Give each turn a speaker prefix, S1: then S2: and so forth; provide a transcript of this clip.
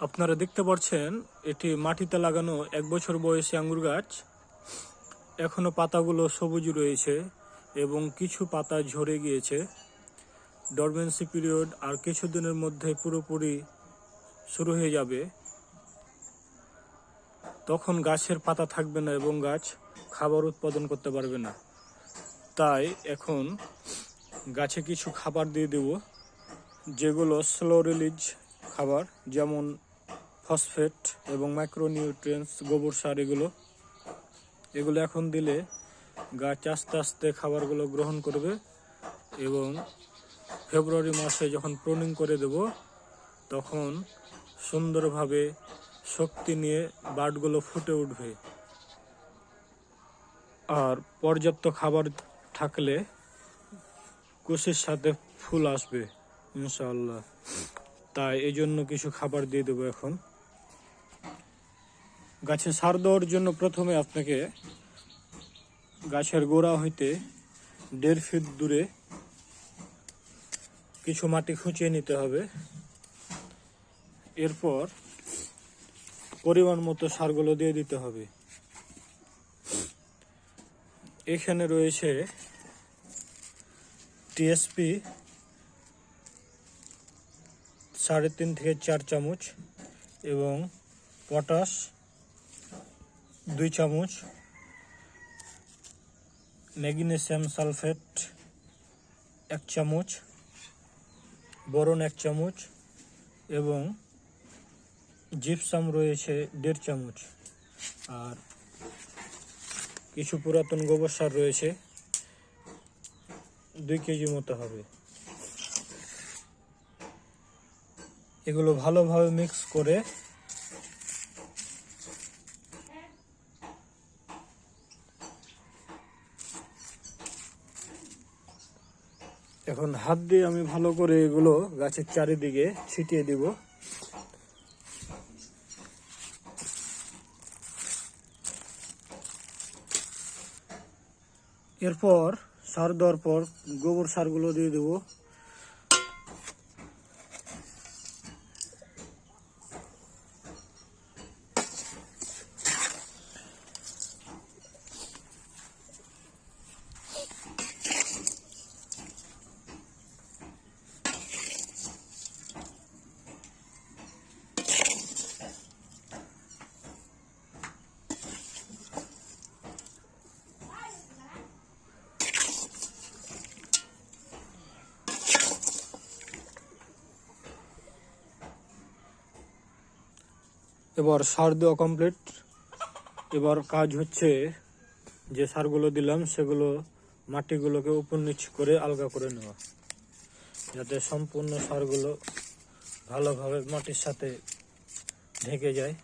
S1: আপনারা দেখতে পাচ্ছেন এটি মাটিতে লাগানো এক বছর বয়সী আঙ্গুর গাছ। এখনও পাতাগুলো সবুজ রয়েছে এবং কিছু পাতা ঝরে গিয়েছে। ডরমেন্সি পিরিয়ড আর কিছুদিনের মধ্যে পুরোপুরি শুরু হয়ে যাবে। তখন গাছের পাতা থাকবে না এবং গাছ খাবার উৎপাদন করতে পারবে না। তাই এখন গাছে কিছু খাবার দিয়ে দেব, যেগুলো স্লো রিলিজ খাবার, যেমন ফসফেট এবং মাইক্রোনিউট্রিয়েন্টস গোবর সার এগুলো। এগুলো এখন দিলে গাছ আস্তে আস্তে খাবারগুলো গ্রহণ করবে এবং ফেব্রুয়ারি মাসে যখন প্রুনিং করে দেব, তখন সুন্দরভাবে শক্তি নিয়ে বাটগুলো ফুটে উঠবে। আর পর্যাপ্ত খাবার থাকলে কুশির সাথে ফুল আসবে, ইনশাআল্লাহ। তাই এই জন্য কিছু খাবার দিয়ে দেবো এখন। গাছে সার দেওয়ার জন্য প্রথমে আপনাকে গাছের গোড়া হইতে দেড় ফিট দূরে কিছু মাটি খুঁচিয়ে নিতে হবে। এরপর পরিমাণ মতো সারগুলো দিয়ে দিতে হবে। এখানে রয়েছে টিএসপি সাড়ে তিন থেকে চার চামচ এবং পটাশ দুই চামচ ম্যাগনেসিয়াম সালফেট এক চামচ বরণ এক চামচ এবং জিপসাম রয়েছে দেড় চামচ। আর কিছু পুরাতন গোবর সার রয়েছে, দুই কেজি মতো হবে। এগুলো ভালোভাবে মিক্স করে এখন হাত দিয়ে আমি ভালো করে এগুলো গাছের চারিদিকে ছিটিয়ে দিব। এরপর সার দেওয়ার পর গোবর সারগুলো দিয়ে দেবো। এবার সার দেওয়া কমপ্লিট এবার কাজ হচ্ছে যে সারগুলো দিলাম, সেগুলো মাটিগুলোকে উপর নিচ করে আলগা করে নেওয়া। যাতে সম্পূর্ণ সারগুলো ভালোভাবে মাটির সাথে ঢেকে যায়।